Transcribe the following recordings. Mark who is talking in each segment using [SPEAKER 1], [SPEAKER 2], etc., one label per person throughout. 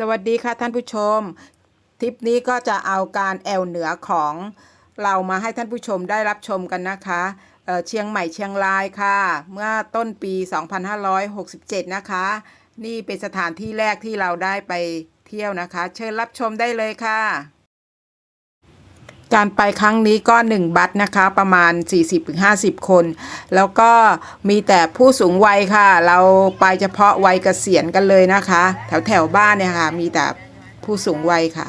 [SPEAKER 1] สวัสดีค่ะท่านผู้ชม ทริปนี้ก็จะเอาการแอวเหนือของเรามาให้ท่านผู้ชมได้รับชมกันนะคะเเชียงใหม่เชียงรายค่ะ เมื่อต้นปี 2567 นะคะ นี่เป็นสถานที่แรกที่เราได้ไปเที่ยวนะคะ เชิญรับชมได้เลยค่ะ การไปครั้งนี้ก็ 1 บัตรนะคะประมาณ 40-50 คน แล้วก็มีแต่ผู้สูงวัยค่ะ เราไปเฉพาะวัยเกษียณกันเลยนะคะ แถวแถวบ้านเนี่ยค่ะ มีแต่ผู้สูงวัยค่ะ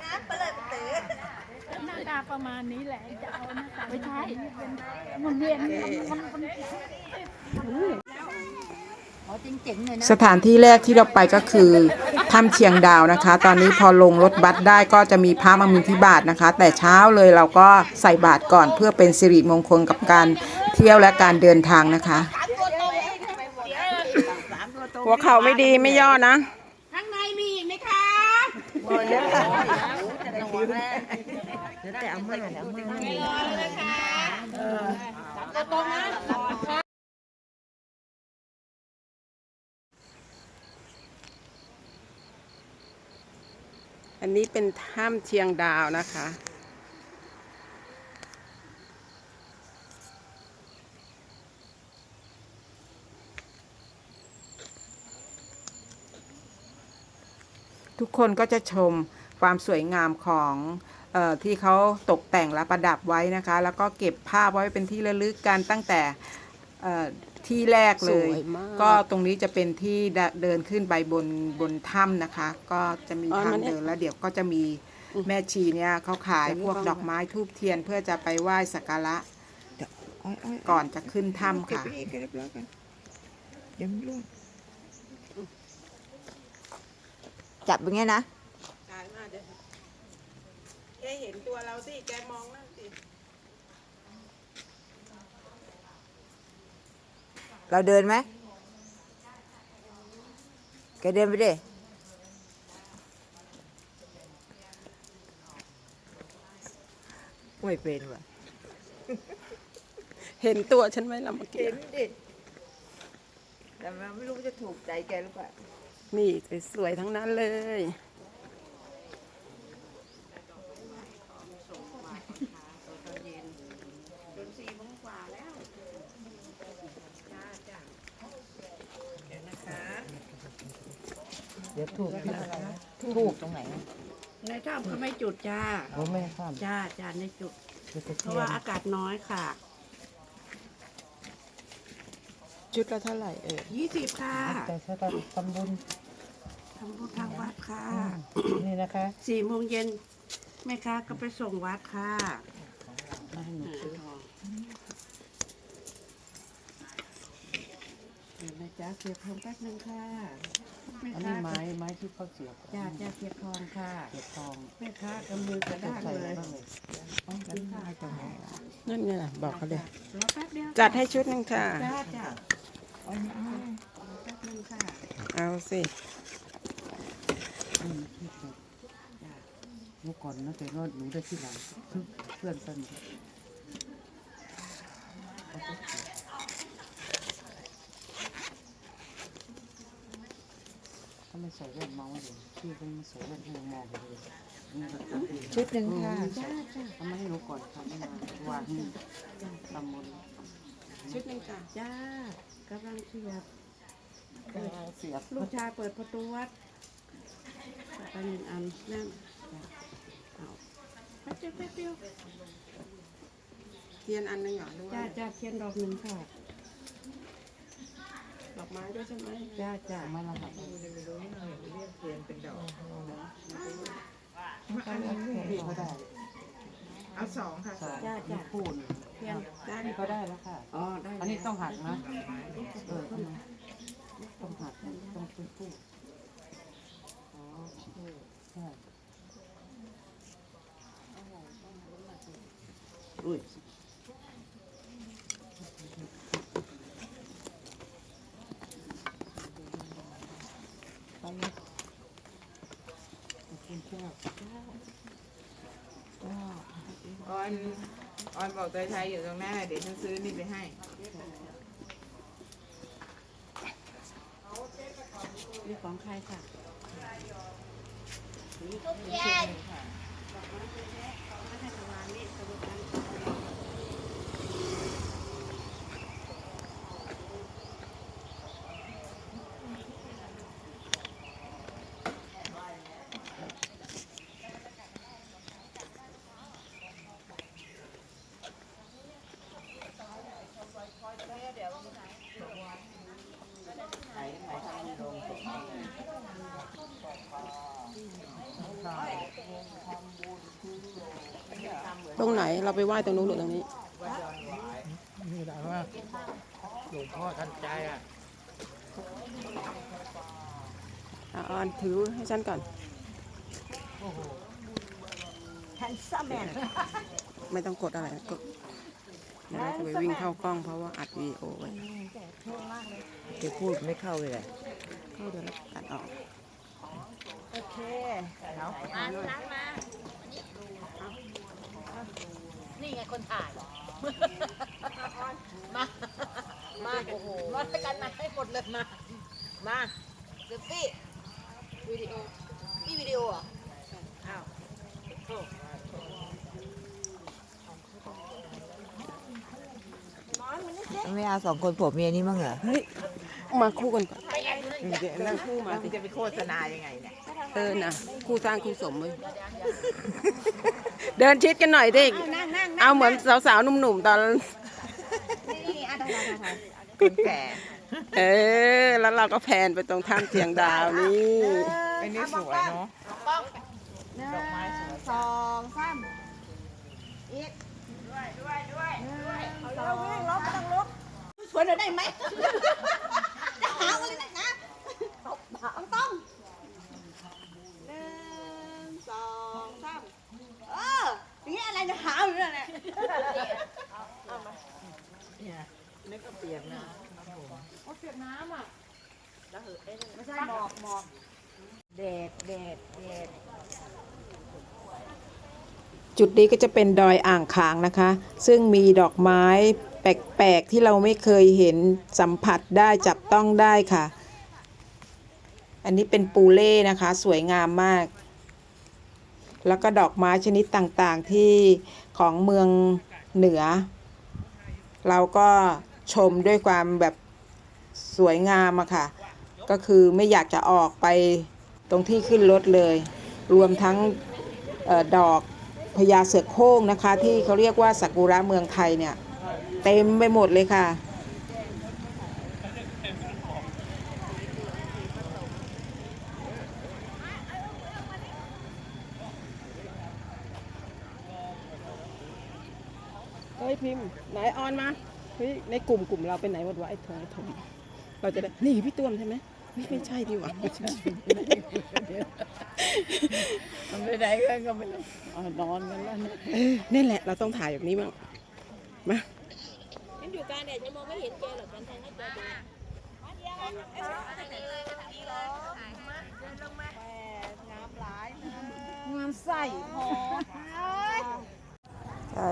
[SPEAKER 2] หน้าตา ประมาณนี้แหละจะเอาหน้าตาไม่ใช่มันเวียนมันมัน
[SPEAKER 3] อ๋อจริงๆเลยน
[SPEAKER 1] สถานที่แรกที่เราไปก็คือถ้ำเชียงดาวนะคะ ตอนนี้พอลงรถบัสได้ก็จะมีพระมามินทิบาทนะคะ แต่เช้าเลยเราก็ใส่บาตรก่อนเพื่อเป็นสิริมงคลกับการเที่ยวและการเดินทางนะคะ หัวเข่าไม่ดีไม่ย่อนะ
[SPEAKER 2] ข้างในมีอีกไหมคะ
[SPEAKER 1] อันนี้เป็นถ้ำเชียงดาวนะคะทุกคนก็จะชม ความสวยงามของเออที่เขาตกแต่งและประดับไว้นะคะ แล้วก็เก็บภาพไว้เป็นที่ระลึกกันตั้งแต่เอ่อที่แรกเลย
[SPEAKER 4] สวยมาก
[SPEAKER 1] ก็ตรงนี้จะเป็นที่เดเดินขึ้นไปบนบนถ้ำนะคะ ก็จะมี
[SPEAKER 4] อ๋อ
[SPEAKER 1] ทาง
[SPEAKER 4] มัน
[SPEAKER 1] เดินแล้วเดี๋ยวก็จะมีแม่ชีเนี่ยเขาขาย
[SPEAKER 4] แต่นี่
[SPEAKER 1] พวก
[SPEAKER 4] บ้าง
[SPEAKER 1] ดอกไม้ทูบเทียนเพื่อจะไปไหว้สักการะก่อนจะขึ้นถ้ำค่ะ
[SPEAKER 3] จับอย่างเงี้ยนะ
[SPEAKER 1] ขายมา เดี๋ยวแกเห็นตัวเราสิ แกมองนั่นสิ
[SPEAKER 3] เราเดินไหม แกเดินไปดิไม่เป็นว่ะ
[SPEAKER 1] เห็นตัวฉันไหมล่ะเมื่อกี้
[SPEAKER 3] เห็นดิ แต่มันไม่รู้จะถูกใจแกหรือเปล่า
[SPEAKER 1] นี่สวยๆทั้งนั้นเลย
[SPEAKER 3] เดี๋ยวถูก ถูกตรงไหน
[SPEAKER 2] ในถ้ำเขาไม่จุดจ้า
[SPEAKER 3] รู้ไหมครับ
[SPEAKER 2] จ้าจ้าในจุดเพราะว่าอากาศน้อยค่ะ
[SPEAKER 1] ชุดละเท่าไหร่เออ
[SPEAKER 2] ยี่สิบค่ะ
[SPEAKER 5] แต่ถ้าตอนทำบุญ
[SPEAKER 2] ทำบุญทางวัดค่ะ
[SPEAKER 5] นี่นะคะ
[SPEAKER 2] สี่โมงเย็นแม่ค้าก็ไปส่งวัดค่ะเดี๋ยวนะจ๊ะเสียบทองแป๊บนึงค่ะแม่
[SPEAKER 5] อัน
[SPEAKER 2] ค้า
[SPEAKER 5] นี้ไม้ไม้ที่เขาเสียบ
[SPEAKER 2] จ้าจ้าเสียบทองค่ะ
[SPEAKER 5] เสียบทอง
[SPEAKER 2] แม่ค้ากำมือกระด้าง
[SPEAKER 5] ใส่
[SPEAKER 2] เล
[SPEAKER 5] อะไร
[SPEAKER 2] ย
[SPEAKER 5] บ้างเลย
[SPEAKER 1] นั่นไงล่ะบอกเขาเลย
[SPEAKER 2] รอแป๊บเดียว
[SPEAKER 1] จัดให้ชุดหนึ่งค่ะ
[SPEAKER 2] จ้าจ้าเอาแป๊บนึงค่ะ
[SPEAKER 1] เอาสิ
[SPEAKER 5] เมื่อก่อนนะแต่ก็หนูได้ที่หลังเพื่อนไปหมดถ้า ไม่ใส่แว่นมองไม่เห็นพี่ก็ไม่ใส่แว่นให้มองเลยนี่ก็ตัดเอง
[SPEAKER 3] ชุดหนึ่งค่ะ
[SPEAKER 5] ทำไมให้หนูก่อนทำไม่นานวางนี่ทำบุญ
[SPEAKER 1] ชุดหนึ่งจ้ะ
[SPEAKER 2] จ้ากำลังเสียบ
[SPEAKER 5] เสียบ
[SPEAKER 2] ลูกชายเปิดประตูวัดไปหนึ่งอันนั่งจ้ะเอาแป๊บเดียวแป๊บเดียว
[SPEAKER 1] เทียนอันหนึ่งเหรอหรือว่า
[SPEAKER 2] จ้าจ้าเทียนดอกหนึ่งค่ะ
[SPEAKER 1] ดอกไม้ด้วยใช่ไหม
[SPEAKER 2] จ้าจ้า
[SPEAKER 5] มาแล้วครับพี่เขาได้
[SPEAKER 1] เอาสองค่ะ
[SPEAKER 5] สอง
[SPEAKER 2] จ้าจ้า
[SPEAKER 5] พูน
[SPEAKER 2] เทียนด้าน
[SPEAKER 5] พี่เขาได้แล้วค่ะ
[SPEAKER 2] อ๋อได้
[SPEAKER 5] อันนี้ต้องหักนะเออต้องต้องหักต้องเป็นคู่อ๋อใช่อุ้ยไปเลยขอบคุณ
[SPEAKER 6] ชอบชอบชอบ
[SPEAKER 7] ออนออนบอกเตยไทยอยู่ตรงหน้าเดี๋ยวฉันซื้อนี่ไปให้
[SPEAKER 2] นี่ของใครค่ะ
[SPEAKER 1] ต รงไหนเราไปไหว้ตรงนู้นหรือตรงนี้
[SPEAKER 4] นี่แหละว่าหลวงพ่อทันใจอะ
[SPEAKER 1] อะออนถือให้ฉันก่อน
[SPEAKER 6] แฮนซัมแมน
[SPEAKER 1] ไม่ต้องกดอะไรกดเดี๋ยวเราจะไปวิ่งเข้ากล้องเพราะว่าอัดวีดีโอไว้
[SPEAKER 7] เดี๋ยวพูดไม่เข้าเลยแหละ
[SPEAKER 1] เข้าเดี๋ยวเราตัดออก
[SPEAKER 6] โอเค
[SPEAKER 8] นี่ไงคนถ่าย มา มาโอ้โหมาด้วยกันมาให้หมดเลยมา มาเซลฟี่วิดีโอนี่วิดีโอเหรอะอ้าวโอ้
[SPEAKER 7] ไม่เอาสองคนผัวเมียนี่มั้งเหรอ
[SPEAKER 1] เฮ้ย มาคู่กันก่อน
[SPEAKER 7] เดี๋ยวแล้วคู่มาที่จะไปโฆษณายังไงเนี่ย
[SPEAKER 1] เออนะคู่สร้างคู่สมเลย เดินชิดกันหน่อยดิ
[SPEAKER 6] นั่งนั่ง
[SPEAKER 1] เอาเหมือนสาวๆหนุ่มๆตอน
[SPEAKER 6] นี่อะถ่ายถ่ายถ่าย
[SPEAKER 7] คนแก่
[SPEAKER 1] เออแล้วเราก็แพนไปตรงถ้ำเสียงดาวนี่
[SPEAKER 7] ไอ้นี่สวยเนาะ
[SPEAKER 6] หนึ่งสองสามอีกด้วยด้วยด้วยเอาเร็ววิ่งลบไม่ต้องลุกชวนหน่อยได้ไหมจะหาอะไรนักหนะต้องต้องหนึ่งสองสามเออ อย่างนี้อะไรเนี่ยหาอยู่นั่นแหละ
[SPEAKER 7] นึกก็เปลี่ยนนะ
[SPEAKER 6] ไม่ใช่หมอกหมอกเด็ดเด็ดเด็ด
[SPEAKER 1] จุดนี้ก็จะเป็นดอยอ่างขางนะคะ ซึ่งมีดอกไม้แปลกๆที่เราไม่เคยเห็นสัมผัสได้จับต้องได้ค่ะ อันนี้เป็นปูเล่นะคะ สวยงามมาก แล้วก็ดอกไม้ชนิดต่างๆที่ของเมืองเหนือ เราก็ชมด้วยความแบบสวยงามอะค่ะ ก็คือไม่อยากจะออกไปตรงที่ขึ้นรถเลย รวมทั้งออดอกพญาเสือโคร่งนะคะ ที่เขาเรียกว่าสักุระเมืองไทยเนี่ย เต็มไปหมดเลยค่ะ เฮ้ยพิมพ์ไหนออนมาเฮ้ยในกลุ่มกลุ่มเราเป็นไหนหมดวะไอ้ทงไอ้ทงเราจะได้นี่พี่ต้วมใช่ไหมไม่ไม่ใช่ดีกว่าไม่ใช่
[SPEAKER 6] มันไปไหนกันก็ไม่รู้อ๋อนอนกันแล้วนะ
[SPEAKER 1] เออนี่แหละเราต้องถ่ายแบบนี้บ้างมา
[SPEAKER 8] ฉันอยู่กลางแดดฉันมองไม่เห็นแกหรอกฉันแทนให้แกดู
[SPEAKER 6] งามใส่หอ
[SPEAKER 1] ใช่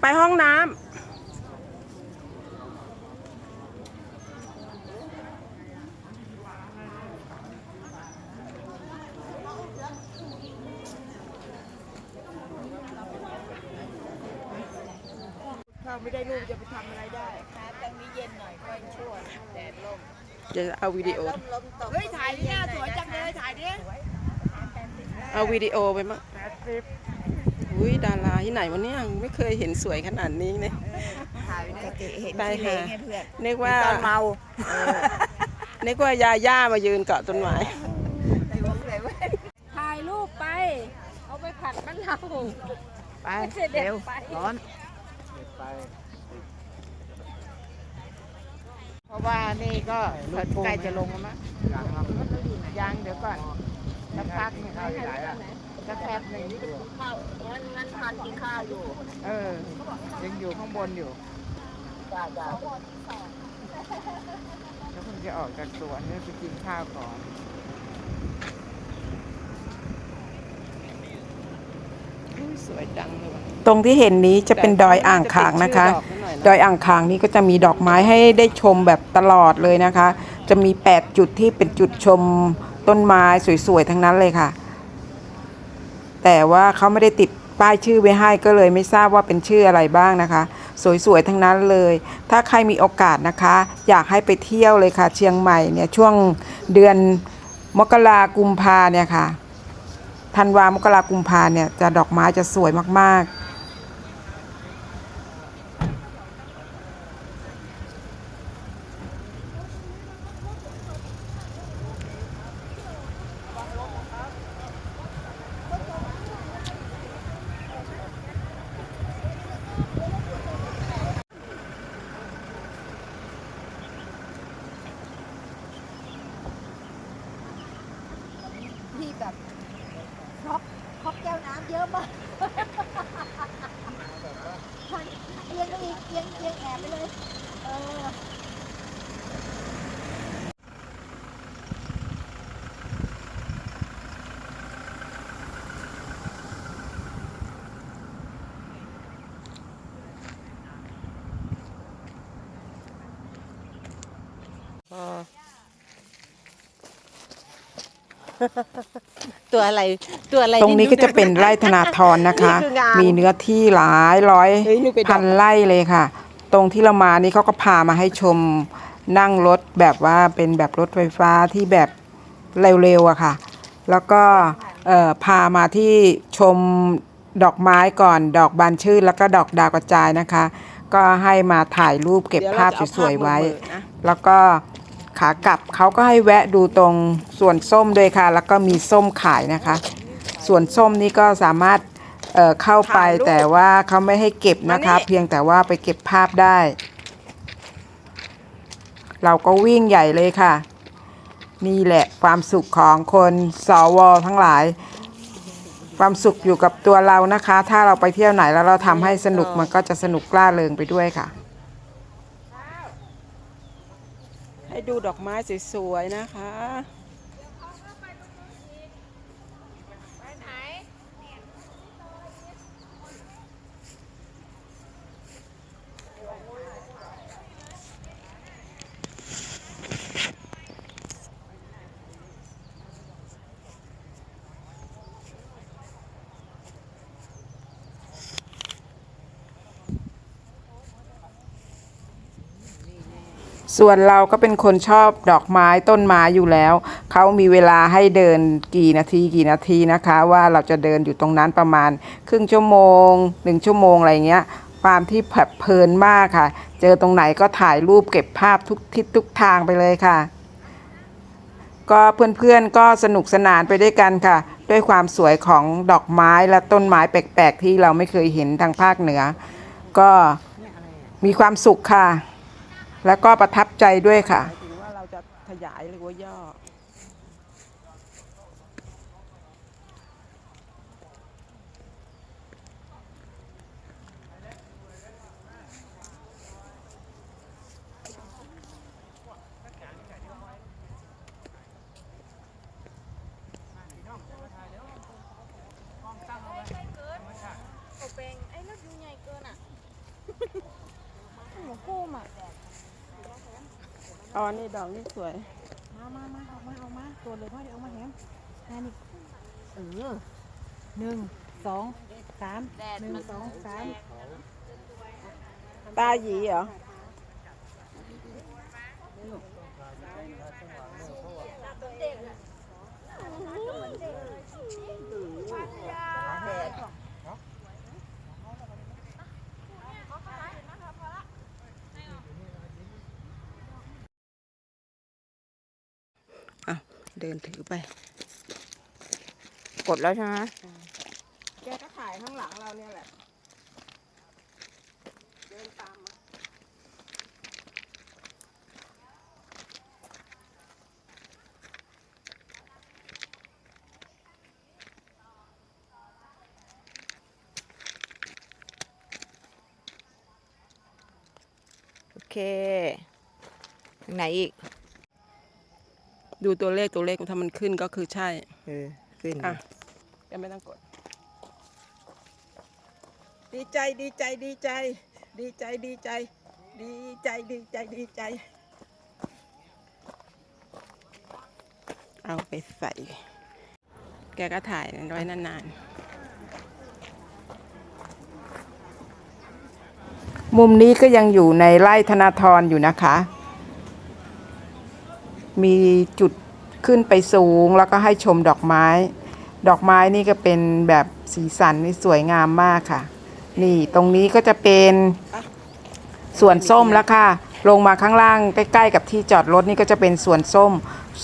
[SPEAKER 1] ไปห้องน้ำ
[SPEAKER 7] เข้า
[SPEAKER 6] ไม่ได้ลูกจะไปทำอะไรได้
[SPEAKER 8] ตรงนี้เย็นหน่อยค่อยชั่วแดดลม
[SPEAKER 1] จะเอาวิดีโอ
[SPEAKER 8] ลมลมตก
[SPEAKER 6] เฮ้ยถ่ายดิหน้าสวยจังเลยถ่ายดิ
[SPEAKER 1] เอาวิดีโอไปมั้งอุ้ยดาราที่ไหนวะเนี่ยไม่เคยเห็นสวยขนาดนี้เลย
[SPEAKER 6] ถ่ายไปดิเห็น
[SPEAKER 1] ได้
[SPEAKER 6] ที
[SPEAKER 1] ค่ะ
[SPEAKER 6] เล็กไงเพื่อน
[SPEAKER 1] นึกว่า
[SPEAKER 6] ตอนเมา
[SPEAKER 1] นึกว่ายาย่ามายืนเกาะต้นไม้
[SPEAKER 6] ในวงเลยเว้ย
[SPEAKER 2] ถ่ายรูปไป เอาไปผัดมะนาว
[SPEAKER 6] ไป
[SPEAKER 2] เด็ด
[SPEAKER 6] เร็ว
[SPEAKER 2] ไป
[SPEAKER 6] ร้อน
[SPEAKER 4] ไป
[SPEAKER 7] เพ ราะว่านี่ก็ใกล้จะลงแล้วมั้ง
[SPEAKER 4] ยังครับ
[SPEAKER 7] ยังเดี๋ยวก่อนสักพักหนึง
[SPEAKER 4] ข้าวที่ไหนอะ
[SPEAKER 7] สักแป๊บหนึ่ง
[SPEAKER 8] ข้าวงั้นงั้นทานกินข้าวอยู่
[SPEAKER 7] เออ ยังอยู่ข้างบนอยู่
[SPEAKER 8] จ้าจ้า
[SPEAKER 7] แล้วคุณจะออกจากสวนเนี่ยไปกินข้าวก่อน
[SPEAKER 1] สวยจังเลยตรงที่เห็นนี้จะเป็นดอยอ่างขางนะคะ ดอยอ่างขางนี้ก็จะมีดอกไม้ให้ได้ชมแบบตลอดเลยนะคะ จะมี 8 จุดที่เป็นจุดชมต้นไม้สวยๆ ทั้งนั้นเลยค่ะ แต่ว่าเขาไม่ได้ติดป้ายชื่อไว้ให้ก็เลยไม่ทราบว่าเป็นชื่ออะไรบ้างนะคะ สวยๆ ทั้งนั้นเลย ถ้าใครมีโอกาสนะคะ อยากให้ไปเที่ยวเลยค่ะ เชียงใหม่เนี่ยช่วงเดือนมกรากุมภาเนี่ยค่ะธันวามกรากุมภาเนี่ยจะดอกไม้จะสวยมากๆ
[SPEAKER 6] ที่แบบช็อกช็อกแก้วน้ำเยอะมากเอียงก็อีกเอียงเอียงแอบไปเลย เออ
[SPEAKER 8] ตัวอะไรตัวอะไร
[SPEAKER 1] ตรงนี้ก็จะเป็นไร่ธนาธรนะคะ
[SPEAKER 8] นี่คืองาน
[SPEAKER 1] มีเนื้อที่หลายร้อย
[SPEAKER 8] เฮ้ยนี่ไปดอก
[SPEAKER 1] พันไร่เลยค่ะ ตรงที่เรามานี่เขาก็พามาให้ชมนั่งรถแบบว่าเป็นแบบรถไฟฟ้าที่แบบเร็วๆอะค่ะ แล้วก็เอ่อพามาที่ชมดอกไม้ก่อน ดอกบานชื่นแล้วก็ดอกดาวกระจายนะคะ ก็ให้มาถ่ายรูปเก็บภาพสวยๆไว้แล้วก็ ขากลับเขาก็ให้แวะดูตรงส่วนส้มด้วยค่ะ แล้วก็มีส้มขายนะคะ ส่วนส้มนี่ก็สามารถเอ่อเข้าไปแต่ว่าเขาไม่ให้เก็บนะคะ เพียงแต่ว่าไปเก็บภาพได้ เราก็วิ่งใหญ่เลยค่ะ นี่แหละความสุขของคนสวทั้งหลาย ความสุขอยู่กับตัวเรานะคะ ถ้าเราไปเที่ยวไหนแล้วเราทำให้สนุกมันก็จะสนุกกล้าเริงไปด้วยค่ะ ให้ดูดอกไม้สวยๆนะคะ ส่วนเราก็เป็นคนชอบดอกไม้ต้นไม้อยู่แล้ว เขามีเวลาให้เดินกี่นาทีกี่นาทีนะคะ ว่าเราจะเดินอยู่ตรงนั้นประมาณ ครึ่งชั่วโมงหนึ่งชั่วโมงอะไรเงี้ยความที่แบบเพลินมากค่ะ เจอตรงไหนก็ถ่ายรูปเก็บภาพทุกทิศทุกทางไปเลยค่ะ ก็เพื่อนๆก็สนุกสนานไปด้วยกันค่ะ ด้วยความสวยของดอกไม้และต้นไม้แปลกๆ ที่เราไม่เคยเห็นทางภาคเหนือ ก็มีความสุขค่ะ แล้วก็ประทับใจด้วยค่ะถึงว่าเราจะขยายหรือว่าย่อ อ๋อ นี่ดอกนี่สวย
[SPEAKER 6] มามามาออกมาออกมาตัวเลยพ่อเดี๋ยวเอามาแหมแค่นี้เออหนึ่งสองสามหนึ่งสองสาม
[SPEAKER 1] ตาหยีเหรอ อะ เดินถือไป กดแล้วใช่ไหมแกก็ถ่ายข้างหลังเราเนี่ยแหละ เดินตามมา
[SPEAKER 7] โอเค ทางไหนอีก
[SPEAKER 1] ดูตัวเลขตัวเลขถ้ามันขึ้นก็คือใช่
[SPEAKER 7] เออ ขึ้น
[SPEAKER 1] อะแกไม่ต้องกด ดีใจดีใจดีใจ ดีใจดีใจ ดีใจดีใจดีใจ เอาไปใส่ แกก็ถ่ายไว้นานๆ มุมนี้ก็ยังอยู่ในไร่ธนาธรอยู่นะคะ มีจุดขึ้นไปสูงแล้วก็ให้ชมดอกไม้ ดอกไม้นี่ก็เป็นแบบสีสันนี่สวยงามมากค่ะ นี่ตรงนี้ก็จะเป็นสวนส้มแล้วค่ะ ลงมาข้างล่างใกล้ ๆ กับที่จอดรถนี่ก็จะเป็นสวนส้ม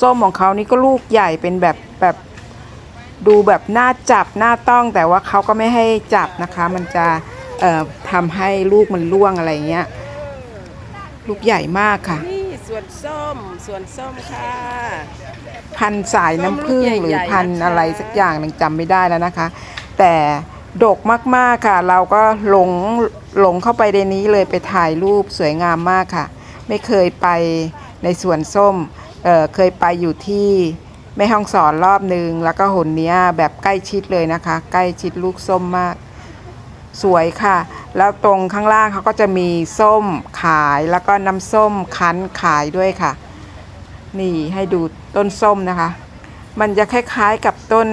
[SPEAKER 1] ส้มของเขานี่ก็ลูกใหญ่เป็นแบบแบบดูแบบน่าจับน่าต้องแต่ว่าเขาก็ไม่ให้จับนะคะ มันจะทำให้ลูกมันร่วงอะไรเงี้ย ลูกใหญ่มากค่ะ สวนส้มสวนส้มค่ะ พันธุ์สายน้ำผึ้งหรือพันธุ์อะไรสักอย่างหนึ่งจำไม่ได้แล้วนะคะ แต่ดกมากๆค่ะ เราก็หลงหลงเข้าไปในนี้เลยไปถ่ายรูปสวยงามมากค่ะ ไม่เคยไปในสวนส้มเอ่อเคยไปอยู่ที่แม่ห้องสอนรอบหนึ่งแล้วก็หนเนี้ยแบบใกล้ชิดเลยนะคะ ใกล้ชิดลูกส้มมาก สวยค่ะ แล้วตรงข้างล่างเขาก็จะมีส้มขายแล้วก็น้ำส้มคั้นขายด้วยค่ะ นี่ให้ดูต้นส้มนะคะ มันจะคล้ายๆกับต้น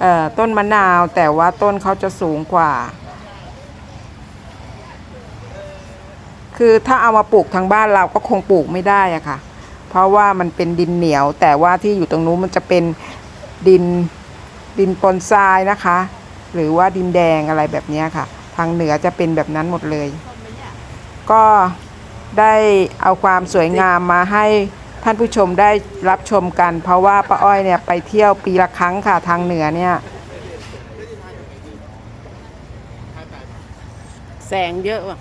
[SPEAKER 1] เอ่อต้นมะนาวแต่ว่าต้นเขาจะสูงกว่า คือถ้าเอามาปลูกทางบ้านเราก็คงปลูกไม่ได้อะค่ะ เพราะว่ามันเป็นดินเหนียว แต่ว่าที่อยู่ตรงนู้นมันจะเป็นดินดินปนทรายนะคะ หรือว่าดินแดงอะไรแบบนี้ค่ะ ทางเหนือจะเป็นแบบนั้นหมดเลย ก็ได้เอาความสวยงามมาให้ท่านผู้ชมได้รับชมกัน เพราะว่าป้าอ้อยเนี่ยไปเที่ยวปีละครั้งค่ะทางเหนือเนี่ย แสงเยอะว่ะ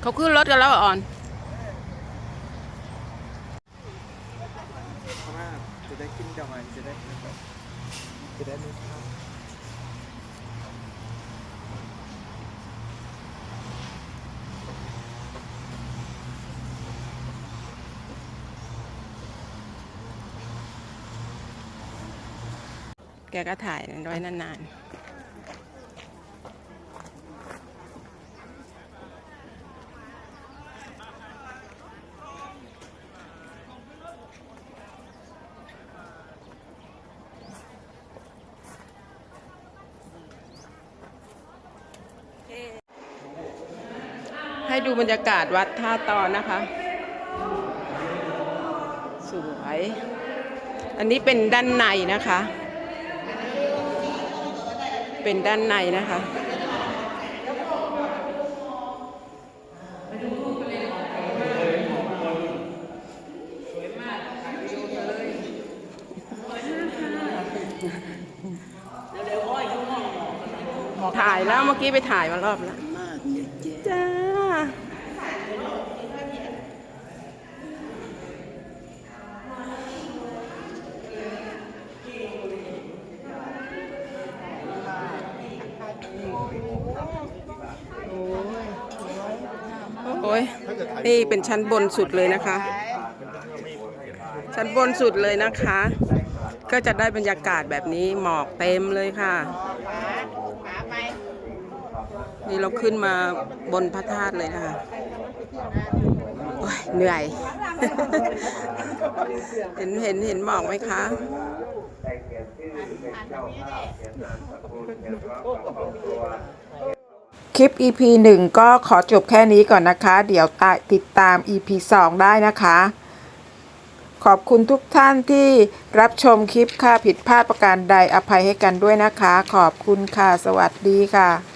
[SPEAKER 1] เขาขึ้นรถกันแล้วอออน
[SPEAKER 4] จะได้ขึ้นดอกไม้จะได้ จะได้มีภาพ
[SPEAKER 1] แกก็ถ่ายไว้นานๆ ดูบรรยากาศวัดท่าตอนนะคะ สวย อันนี้เป็นด้านในนะคะ เป็นด้านในนะคะถ่ายแล้วเมื่อกี้ไปถ่ายมารอบแล้วจ้า โอ้ย นี่เป็นชั้นบนสุดเลยนะคะ ชั้นบนสุดเลยนะคะ ก็จะได้บรรยากาศแบบนี้หมอกเต็มเลยค่ะ นี่เราขึ้นมาบนพระธาตุเลยนะคะโอ้ยเหนื่อย เห็นเห็นเห็นหมอกไหมคะ
[SPEAKER 9] แต่เขียนชื่อ
[SPEAKER 1] คลิป EP 1 ก็ขอจบแค่นี้ก่อนนะคะ เดี๋ยวติดตาม EP 2 ได้นะคะ ขอบคุณทุกท่านที่รับชมคลิปค่ะผิดพลาดประการใดอภัยให้กันด้วยนะคะ ขอบคุณค่ะ สวัสดีค่ะ